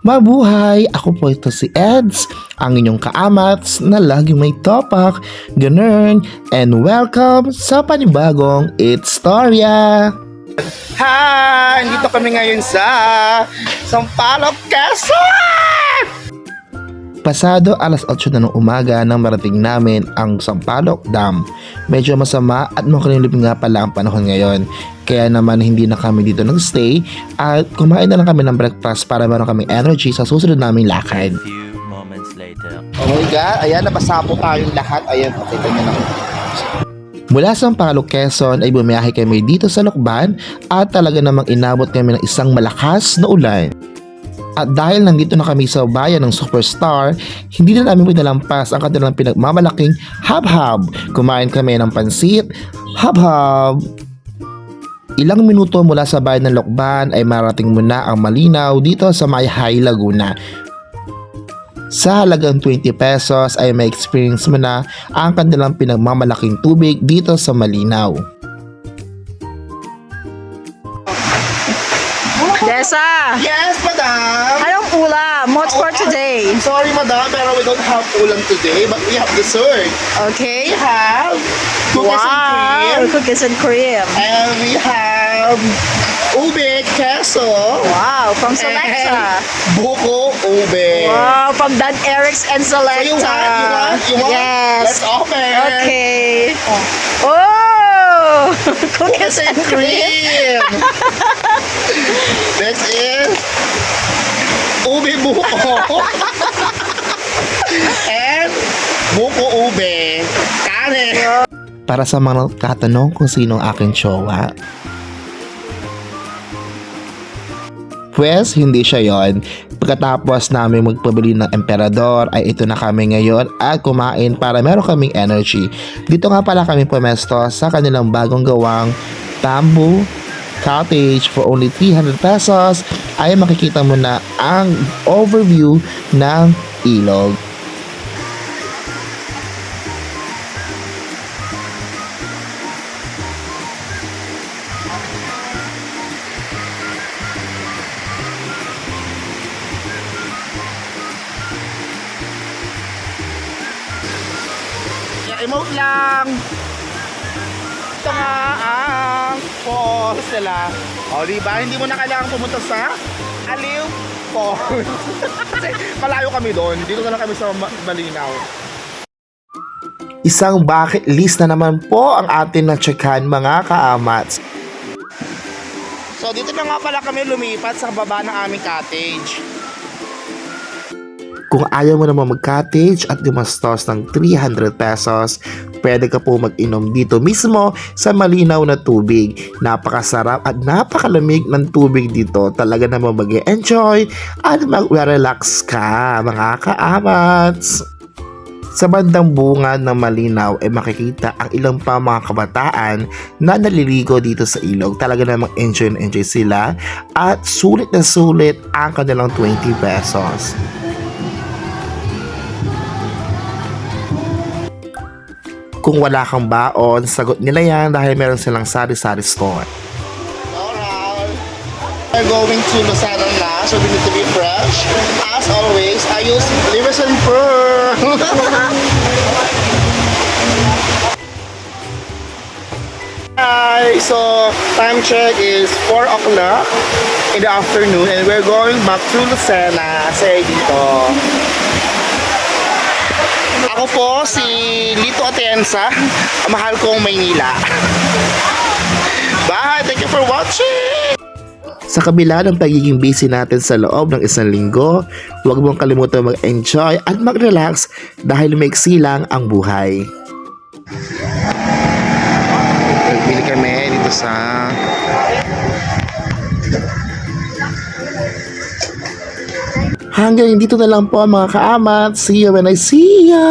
Mabuhay! Ako po ito si Eds, ang inyong kaamats na laging may topak, ganun, and welcome sa panibagong It's Storya! Hi! Dito kami ngayon sa Sampaloc, Quezon! Pasado alas 8 na ng umaga nang marating namin ang Sampaloc Dam. Medyo masama at makulimlim nga pala ang panahon ngayon. Kaya naman hindi na kami dito nagstay at kumain na lang kami ng breakfast para meron kami energy sa susunod naming lakad. Oh my God, ayan, nabasa po tayong lahat. Ayan, pakita niyo na. Mula sa Sampaloc, Quezon ay bumiyahe kami dito sa Lokban at talaga namang inabot kami ng isang malakas na ulan. At dahil nandito na kami sa bayan ng Superstar, hindi na namin pinalampas ang kanilang pinagmamalaking hab-hab. Kumain kami ng pansit, hab-hab. Ilang minuto mula sa bayan ng Lokban ay marating mo na ang malinaw dito sa Mayhay, Laguna. Sa halagang 20 pesos ay may experience mo na ang kanilang pinagmamalaking tubig dito sa Malinaw. Desa, Yes, madam! anong ulam? What's for today? Sorry, madam, pero we don't have ulam today, but we have dessert. Okay. We have cookies Wow, and cream, cookies and cream. and we have ube queso, Wow, from Selecta. buko ube. Wow, from Dan Eric's and So you want, you want, you want? Yes. Let's open. Okay. Oh, oh Cookies and cream. This is ube buko. and buko ube. Kanin. Para sa mga katanong kung sino ang aking chowa. Pwes, hindi siya yon. Pagkatapos namin magpabili ng emperador ay ito na kami ngayon at kumain para meron kaming energy. Dito nga pala kami pumesto sa kanilang bagong gawang bamboo cottage for only 300 pesos ay makikita mo na ang overview ng ilog. emote lang. Ito nga ang falls nila. O, di ba? Hindi mo na kailangan pumunta sa Aliw Falls. Kasi malayo kami doon. Dito na lang kami sa Ma- Malinaw. Isang bucket list na naman po ang atin na checkan mga kaamats. So dito na nga pala kami lumipat sa baba ng aming cottage. Kung ayaw mo naman mag-cottage at gumastos ng 300 pesos, pwede ka po mag-inom dito mismo sa malinaw na tubig. Napakasarap at napakalamig ng tubig dito. Talaga naman mag enjoy at mag-relax ka mga kaamats. Sa bandang bunga ng malinaw ay makikita ang ilang pa mga kabataan na naliligo dito sa ilog. Talaga namang enjoy na enjoy sila at sulit na sulit ang kanilang 20 pesos. Kung wala kang baon, sagot nila yan dahil meron silang sari-sari store. Alright. We're going to Luzana na, so we need to be fresh. As always, I use Livers and Pearl. Hi! So, time check is 4 o'clock in the afternoon and we're going back to Lucena. Say dito. Ako po si Lito Atienza, mahal kong Maynila. Bye! Thank you for watching! Sa kabila ng pagiging busy natin sa loob ng isang linggo, huwag mong kalimutan mag-enjoy at mag-relax dahil maiksi lang ang buhay. Nagbili kami dito sa hanggang dito na lang po mga kaamat. See you when I see ya!